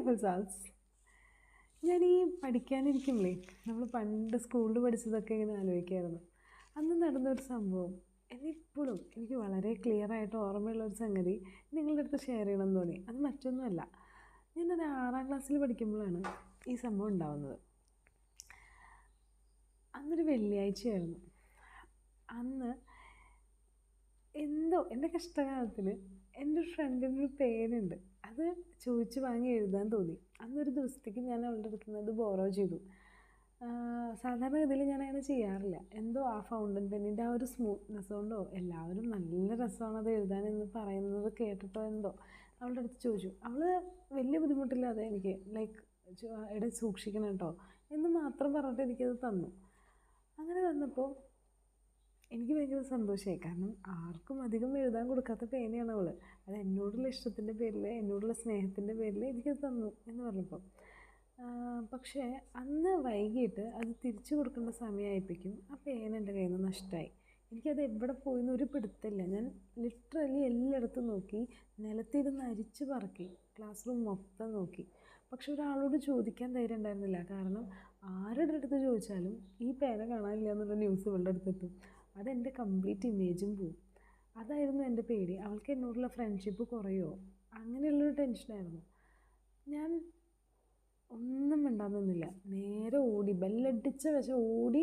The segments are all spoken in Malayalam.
ബ്യൂട്ടിഫുൾ സോങ്സ് ഞാൻ ഈ പഠിക്കാനിരിക്കുമ്പോഴേ നമ്മൾ പണ്ട് സ്കൂളിൽ പഠിച്ചതൊക്കെ ഇങ്ങനെ ആലോചിക്കായിരുന്നു. അന്ന് നടന്നൊരു സംഭവം എന്നിപ്പോഴും എനിക്ക് വളരെ ക്ലിയർ ആയിട്ട് ഓർമ്മയുള്ള ഒരു സംഗതി നിങ്ങളുടെ അടുത്ത് ഷെയർ ചെയ്യണമെന്ന് തോന്നി. അത് മറ്റൊന്നുമല്ല. ഞാനത് ആറാം ക്ലാസ്സിൽ പഠിക്കുമ്പോഴാണ് ഈ സംഭവം ഉണ്ടാവുന്നത്. അന്നൊരു വെള്ളിയാഴ്ചയായിരുന്നു. അന്ന് എന്തോ എന്റെ കഷ്ടകാലത്തിൽ എന്റെ ഒരു ഫ്രണ്ടിന്റെ ഒരു പേനുണ്ട് അത് ചോദിച്ച് വാങ്ങി എഴുതാൻ തോന്നി. അന്നൊരു ദിവസത്തേക്ക് ഞാൻ അവളുടെ അടുത്ത് നിന്ന് അത് ബോറോ ചെയ്തു. സാധാരണഗതിയിൽ ഞാൻ അങ്ങനെ ചെയ്യാറില്ല. എന്തോ ആ ഫൗണ്ടൻ പെന്നിന്റെ ആ ഒരു സ്മൂത്ത്നെസ് കൊണ്ടോ എല്ലാവരും നല്ല രസമാണ് അത് എഴുതാനെന്ന് പറയുന്നത് കേട്ടിട്ടോ എന്തോ. അവളുടെ അടുത്ത് ചോദിച്ചു. അവൾ വലിയ ബുദ്ധിമുട്ടില്ലാതെ എനിക്ക് ലൈക്ക് എടെ സൂക്ഷിക്കണം കേട്ടോ എന്ന് മാത്രം പറഞ്ഞിട്ട് എനിക്കത് തന്നു. അങ്ങനെ തന്നപ്പോൾ എനിക്ക് ഭയങ്കര സന്തോഷമായി കാരണം ആർക്കും അധികം എഴുതാൻ കൊടുക്കാത്ത പേനയാണ് അവൾ അത് എന്നോടുള്ള ഇഷ്ടത്തിന്റെ പേരിൽ എന്നോടുള്ള സ്നേഹത്തിന്റെ പേരിൽ എനിക്കത് തന്നു എന്ന് പറഞ്ഞപ്പോൾ പക്ഷേ അന്ന് വൈകിട്ട് അത് തിരിച്ചു കൊടുക്കേണ്ട സമയമായപ്പോഴേക്കും ആ പേന എന്റെ കയ്യിൽ നിന്ന് നഷ്ടമായി എനിക്കത് എവിടെ പോയിന്ന് ഒരു പിടുത്തമില്ല. ഞാൻ ലിറ്ററലി എല്ലായിടത്തും നോക്കി നിലത്തിരുന്ന് അരിച്ച് പറക്കി ക്ലാസ് റൂം മൊത്തം നോക്കി. പക്ഷെ ഒരാളോട് ചോദിക്കാൻ ധൈര്യം ഉണ്ടായിരുന്നില്ല. കാരണം ആരുടെ അടുത്ത് ചോദിച്ചാലും ഈ പേന കാണാനില്ല എന്നുള്ള ന്യൂസ് ഇവളുടെ അടുത്തെത്തും. അതെന്റെ കംപ്ലീറ്റ് ഇമേജും പോവും. അതായിരുന്നു എന്റെ പേടി. അവൾക്ക് എന്നോടുള്ള ഫ്രണ്ട്ഷിപ്പ് കുറയോ? അങ്ങനെയുള്ളൊരു ടെൻഷനായിരുന്നു ഞാൻ ഒന്നും മിണ്ടാൻ നേരെ ഓടി ബെല്ലടിച്ച വശം ഓടി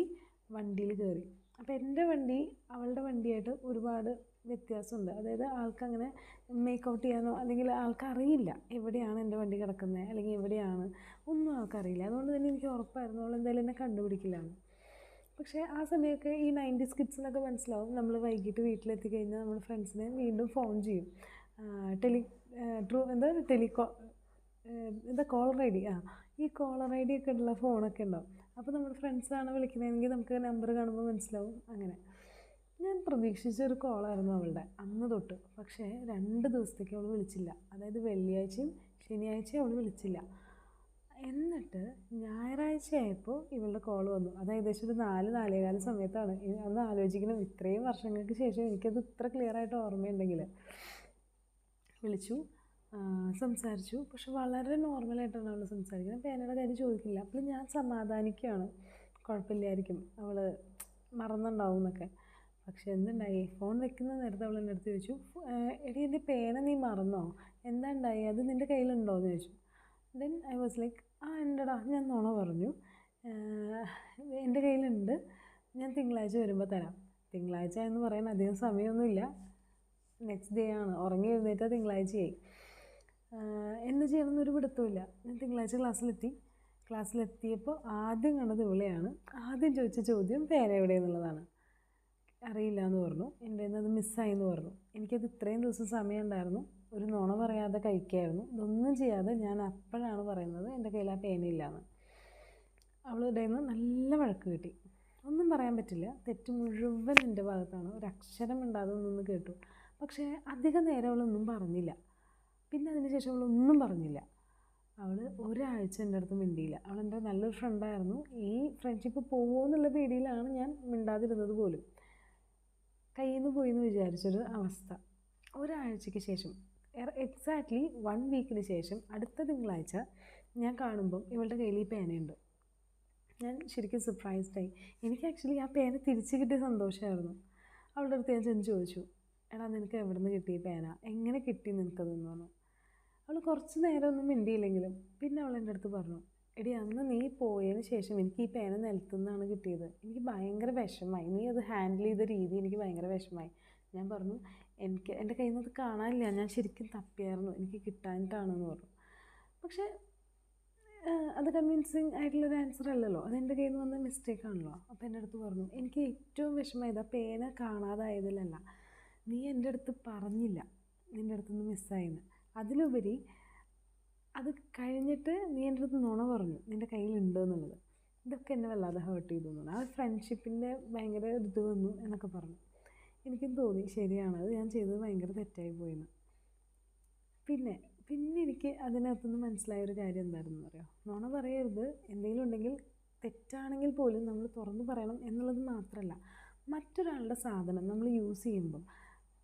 വണ്ടിയിൽ കയറി അപ്പോൾ എന്റെ വണ്ടി അവളുടെ വണ്ടിയായിട്ട് ഒരുപാട് വ്യത്യാസമുണ്ട്. അതായത് ആൾക്കങ്ങനെ മേക്ക് ഔട്ട് ചെയ്യാനോ അല്ലെങ്കിൽ ആൾക്കറിയില്ല എവിടെയാണ് എന്റെ വണ്ടി കിടക്കുന്നത് അല്ലെങ്കിൽ എവിടെയാണ് ഒന്നും ആൾക്കറിയില്ല. അതുകൊണ്ട് തന്നെ എനിക്ക് ഉറപ്പായിരുന്നു അവൾ എന്തായാലും എന്നെ കണ്ടുപിടിക്കില്ലാന്ന്. പക്ഷേ ആ സമയമൊക്കെ ഈ നയന്റീസ് കിഡ്സിനൊക്കെ മനസ്സിലാവും. നമ്മൾ വൈകിട്ട് വീട്ടിലെത്തി കഴിഞ്ഞാൽ നമ്മൾ ഫ്രണ്ട്സിനെ വീണ്ടും ഫോൺ ചെയ്യും. ടെലി ട്രൂ എന്താ ടെലികോ എന്താ കോളർ ഐ ഡി? ആ ഈ കോളർ ഐ ഡി ഒക്കെ ഉള്ള ഫോണൊക്കെ ഉണ്ടാവും. അപ്പോൾ നമ്മുടെ ഫ്രണ്ട്സാണ് വിളിക്കുന്നതെങ്കിൽ നമുക്ക് നമ്പർ കാണുമ്പോൾ മനസ്സിലാവും. അങ്ങനെ. ഞാൻ പ്രതീക്ഷിച്ചൊരു കോളായിരുന്നു അവളുടെ അന്ന് തൊട്ട്. പക്ഷേ രണ്ട് ദിവസത്തേക്ക് അവൾ വിളിച്ചില്ല. അതായത് വെള്ളിയാഴ്ചയും ശനിയാഴ്ചയും അവൾ വിളിച്ചില്ല. എന്നിട്ട് ഞായറാഴ്ച ആയപ്പോൾ ഇവളുടെ കോൾ വന്നു. അത് ഏകദേശം ഒരു നാല് നാലേകാല സമയത്താണ്. അന്ന് ആലോചിക്കണം ഇത്രയും വർഷങ്ങൾക്ക് ശേഷം എനിക്കത് ഇത്ര ക്ലിയർ ആയിട്ട് ഓർമ്മയുണ്ടെങ്കിൽ വിളിച്ചു. സംസാരിച്ചു. പക്ഷെ വളരെ നോർമലായിട്ടാണ് അവൾ സംസാരിക്കുന്നത്. പേനയുടെ കാര്യം ചോദിക്കില്ല അപ്പോൾ ഞാൻ സമാധാനിക്കുകയാണ്. കുഴപ്പമില്ലായിരിക്കും. അവൾ മറന്നുണ്ടാവും എന്നൊക്കെ. പക്ഷെ എന്തുണ്ടായി? ഫോൺ വെക്കുന്ന നേരത്തെ അവൾ എന്റെ അടുത്ത് ചോദിച്ചു എടി എന്റെ പേന നീ മറന്നോ? എന്താ ഉണ്ടായി? അത് നിന്റെ കയ്യിലുണ്ടോ എന്ന് ചോദിച്ചു. ദെൻ ഐ വാസ് ലൈക്ക് ആ ഉണ്ടടാ ഞാൻ നുണ പറഞ്ഞു. എന്റെ കയ്യിലുണ്ട്. ഞാൻ തിങ്കളാഴ്ച വരുമ്പോൾ തരാം. തിങ്കളാഴ്ച എന്ന് പറയാൻ അധികം സമയമൊന്നുമില്ല നെക്സ്റ്റ് ഡേ ആണ്. ഉറങ്ങി എഴുന്നേറ്റാൽ തിങ്കളാഴ്ചയായി. എന്ത് ചെയ്യണമെന്ന് ഒരു പിടുത്തമില്ല ഞാൻ തിങ്കളാഴ്ച ക്ലാസ്സിലെത്തി. ക്ലാസ്സിലെത്തിയപ്പോൾ ആദ്യം കണ്ടത് ഇവിളെയാണ്. ആദ്യം ചോദിച്ച ചോദ്യം പേന എവിടെയെന്നുള്ളതാണ്. അറിയില്ല എന്ന് പറഞ്ഞു. എന്റെ അത് മിസ്സായി എന്ന് പറഞ്ഞു. എനിക്കത് ഇത്രയും ദിവസം സമയം ഉണ്ടായിരുന്നു ഒരു നുണ പറയാതെ കഴിക്കായിരുന്നു. ഇതൊന്നും ചെയ്യാതെ ഞാൻ അപ്പോഴാണ് പറയുന്നത് എന്റെ കയ്യിൽ ആ പേനയില്ല എന്ന് അവളുടെ നിന്ന് നല്ല വഴക്ക് കിട്ടി. ഒന്നും പറയാൻ പറ്റില്ല. തെറ്റ് മുഴുവൻ എന്റെ ഭാഗത്താണ്. ഒരു അക്ഷരം ഉണ്ടാതെ കേട്ടു. പക്ഷേ അധികം നേരം അവളൊന്നും പറഞ്ഞില്ല. പിന്നെ അതിന് ശേഷം അവളൊന്നും പറഞ്ഞില്ല. അവൾ ഒരാഴ്ച എന്റെ അടുത്ത് മിണ്ടിയില്ല. അവൾ എന്റെ നല്ലൊരു ഫ്രണ്ടായിരുന്നു ഈ ഫ്രണ്ട്ഷിപ്പ് പോകുമോ എന്നുള്ള പേടിയിലാണ് ഞാൻ മിണ്ടാതിരുന്നത് പോലും. കയ്യിൽ നിന്ന് പോയി എന്ന് വിചാരിച്ചൊരു അവസ്ഥ. ഒരാഴ്ചയ്ക്ക് ശേഷം എക്സാക്ട്ലി വൺ വീക്കിന് ശേഷം അടുത്ത തിങ്കളാഴ്ച ഞാൻ കാണുമ്പം ഇവളുടെ കയ്യിൽ ഈ പേനയുണ്ട്. ഞാൻ ശരിക്കും സർപ്രൈസ്ഡായി എനിക്ക് ആക്ച്വലി ആ പേന തിരിച്ചു കിട്ടിയ സന്തോഷമായിരുന്നു അവളുടെ അടുത്ത് ഞാൻ ചെന്ന് ചോദിച്ചു എടാ നിനക്ക് എവിടെ നിന്ന് കിട്ടി പേന? എങ്ങനെ കിട്ടി നിനക്കതെന്ന്? പറഞ്ഞു. അവൾ കുറച്ച് നേരം ഒന്നും മിണ്ടിയില്ലെങ്കിലും പിന്നെ അവൾ എന്റെ അടുത്ത് പറഞ്ഞു എടി അന്ന് നീ പോയതിന് ശേഷം എനിക്ക് ഈ പേന നിലത്തുനിന്നാണ് കിട്ടിയത്. എനിക്ക് ഭയങ്കര വിഷമായി നീ അത് ഹാൻഡിൽ ചെയ്ത രീതി എനിക്ക് ഭയങ്കര വിഷമായി ഞാൻ പറഞ്ഞു എനിക്ക് എന്റെ കയ്യിൽ നിന്ന് അത് കാണാനില്ല. ഞാൻ ശരിക്കും തപ്പിയായിരുന്നു. എനിക്ക് കിട്ടാനിട്ടാണെന്ന് പറഞ്ഞു. പക്ഷേ അത് കൺവിൻസിങ് ആയിട്ടുള്ളൊരു ആൻസർ അല്ലല്ലോ. അത് എന്റെ കയ്യിൽ നിന്ന് വന്ന മിസ്റ്റേക്ക് ആണല്ലോ. അപ്പോൾ എന്റെ അടുത്ത് പറഞ്ഞു എനിക്ക് ഏറ്റവും വിഷമമായത് ആ പേന കാണാതായതിലല്ല. നീ എന്റെ അടുത്ത് പറഞ്ഞില്ല. നിന്റെ അടുത്തുനിന്ന് മിസ്സായെന്ന് അതിലുപരി അത് കഴിഞ്ഞിട്ട് നീ എന്റെ അടുത്ത് നുണ പറഞ്ഞു. നിന്റെ കയ്യിലുണ്ട് എന്നുള്ളത് ഇതൊക്കെ എന്നെ വല്ലാതെ ഹേർട്ട് ചെയ്തു തോന്നുന്നു ആ ഫ്രണ്ട്ഷിപ്പിന്റെ ഭയങ്കര ഇത് വന്നു എന്നൊക്കെ പറഞ്ഞു. എനിക്കും തോന്നി ശരിയാണ്. അത് ഞാൻ ചെയ്തത് ഭയങ്കര തെറ്റായി പോയെന്ന്. പിന്നെ പിന്നെ എനിക്ക് അതിനകത്തുനിന്ന് മനസ്സിലായ ഒരു കാര്യം എന്തായിരുന്നു അറിയോ? നുണ പറയരുത്. എന്തെങ്കിലും ഉണ്ടെങ്കിൽ തെറ്റാണെങ്കിൽ പോലും നമ്മൾ തുറന്നു പറയണം എന്നുള്ളത് മാത്രമല്ല മറ്റൊരാളുടെ സാധനം നമ്മൾ യൂസ് ചെയ്യുമ്പം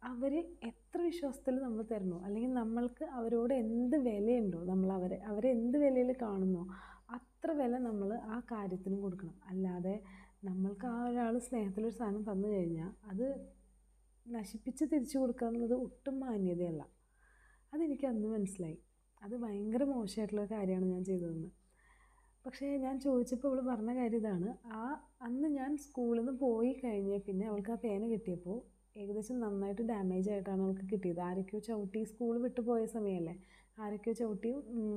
അവർ എത്ര വിശ്വാസത്തിൽ നമ്മൾ തരണോ അല്ലെങ്കിൽ നമ്മൾക്ക് അവരോട് എന്ത് വിലയുണ്ടോ? നമ്മൾ അവരെ അവരെ എന്ത് വിലയിൽ കാണുന്നോ? അത്ര വില നമ്മൾ ആ കാര്യത്തിനും കൊടുക്കണം. അല്ലാതെ നമ്മൾക്ക് ആ ഒരാൾ സ്നേഹത്തിലൊരു സാധനം തന്നു കഴിഞ്ഞാൽ അത് നശിപ്പിച്ച് തിരിച്ചു കൊടുക്കുക എന്നുള്ളത് ഒട്ടും മാന്യതയല്ല. അതെനിക്ക് അന്ന് മനസ്സിലായി. അത് ഭയങ്കര മോശമായിട്ടുള്ള കാര്യമാണ് ഞാൻ ചെയ്തതെന്ന്. പക്ഷേ ഞാൻ ചോദിച്ചപ്പോൾ അവൾ പറഞ്ഞ കാര്യം ഇതാണ്. ആ അന്ന് ഞാൻ സ്കൂളിൽ നിന്ന് പോയി കഴിഞ്ഞ് പിന്നെ അവൾക്ക് ആ പേന കിട്ടിയപ്പോൾ ഏകദേശം നന്നായിട്ട് ഡാമേജ് ആയിട്ടാണ് അവൾക്ക് കിട്ടിയത്. ആരൊക്കെയോ ചവിട്ടി സ്കൂൾ വിട്ടു പോയ സമയമല്ലേ ആരൊക്കെയോ ചവിട്ടി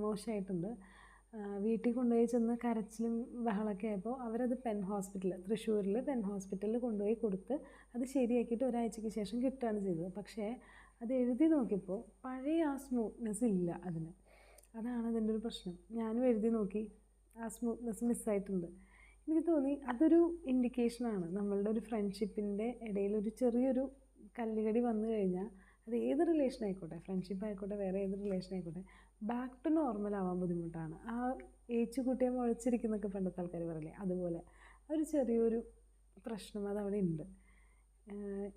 മോശമായിട്ടുണ്ട്. വീട്ടിൽ കൊണ്ടുപോയി ചെന്ന് കരച്ചിലും ബഹളമൊക്കെ ആയപ്പോൾ അവരത് പെൻ ഹോസ്പിറ്റൽ തൃശ്ശൂരിൽ പെൻ ഹോസ്പിറ്റലിൽ കൊണ്ടുപോയി കൊടുത്ത് അത് ശരിയാക്കിയിട്ട് ഒരാഴ്ചയ്ക്ക് ശേഷം കിട്ടുകയാണ് ചെയ്തത്. പക്ഷേ അത് എഴുതി നോക്കിയപ്പോൾ പഴയ ആ സ്മൂത്ത്നെസ് ഇല്ല അതിന്. അതാണ് അതിന്റെ ഒരു പ്രശ്നം. ഞാനും എഴുതി നോക്കി. ആ സ്മൂത്ത്നെസ് മിസ്സായിട്ടുണ്ട് എനിക്ക് തോന്നി അതൊരു ഇൻഡിക്കേഷനാണ് നമ്മളുടെ ഒരു ഫ്രണ്ട്ഷിപ്പിന്റെ ഇടയിൽ ഒരു ചെറിയൊരു കല്ലുകടി വന്നു കഴിഞ്ഞാൽ അത് ഏത് റിലേഷൻ ആയിക്കോട്ടെ ഫ്രണ്ട്ഷിപ്പ് ആയിക്കോട്ടെ വേറെ ഏത് റിലേഷൻ ആയിക്കോട്ടെ ബാക്ക് ടു നോർമൽ ആവാൻ ബുദ്ധിമുട്ടാണ്. ആ ഏച്ചു കുട്ടിയെ മുഴച്ചിരിക്കുന്നൊക്കെ പണ്ടത്തെ ആൾക്കാർ പറയില്ലേ അതുപോലെ. ഒരു ചെറിയൊരു പ്രശ്നം അതവിടെ ഉണ്ട്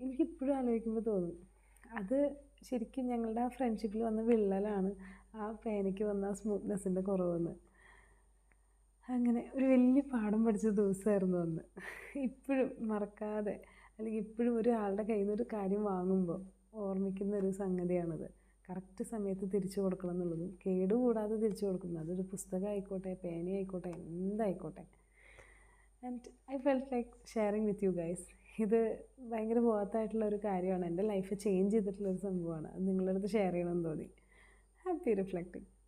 എനിക്കിപ്പോഴും ആലോചിക്കുമ്പോൾ തോന്നും അത് ശരിക്കും ഞങ്ങളുടെ ആ ഫ്രണ്ട്ഷിപ്പിൽ വന്ന വിള്ളലാണ് ആ പേനയ്ക്ക് വന്ന സ്മൂത്ത്നെസ്സിന്റെ കുറവെന്ന്. അങ്ങനെ ഒരു വലിയ പാഠം പഠിച്ച ദിവസമായിരുന്നു അന്ന്. ഇപ്പോഴും മറക്കാതെ അല്ലെങ്കിൽ ഇപ്പോഴും ഒരാളുടെ കയ്യിൽ നിന്ന് ഒരു കാര്യം വാങ്ങുമ്പോൾ ഓർമ്മിക്കുന്ന ഒരു സംഗതിയാണത്. കറക്റ്റ് സമയത്ത് തിരിച്ചു കൊടുക്കണം എന്നുള്ളതും. കേടുകൂടാതെ തിരിച്ചു കൊടുക്കുന്നത്. അതൊരു പുസ്തകം ആയിക്കോട്ടെ പേന ആയിക്കോട്ടെ എന്തായിക്കോട്ടെ. And I felt like sharing with you guys ഇത് ഭയങ്കര ബോധമായിട്ടുള്ള ഒരു കാര്യമാണ്. എന്റെ ലൈഫ് ചേഞ്ച് ചെയ്തിട്ടുള്ള ഒരു സംഭവമാണ്. അത് നിങ്ങളുടെ അടുത്ത് ഷെയർ ചെയ്യണമെന്ന് തോന്നി. Happy reflecting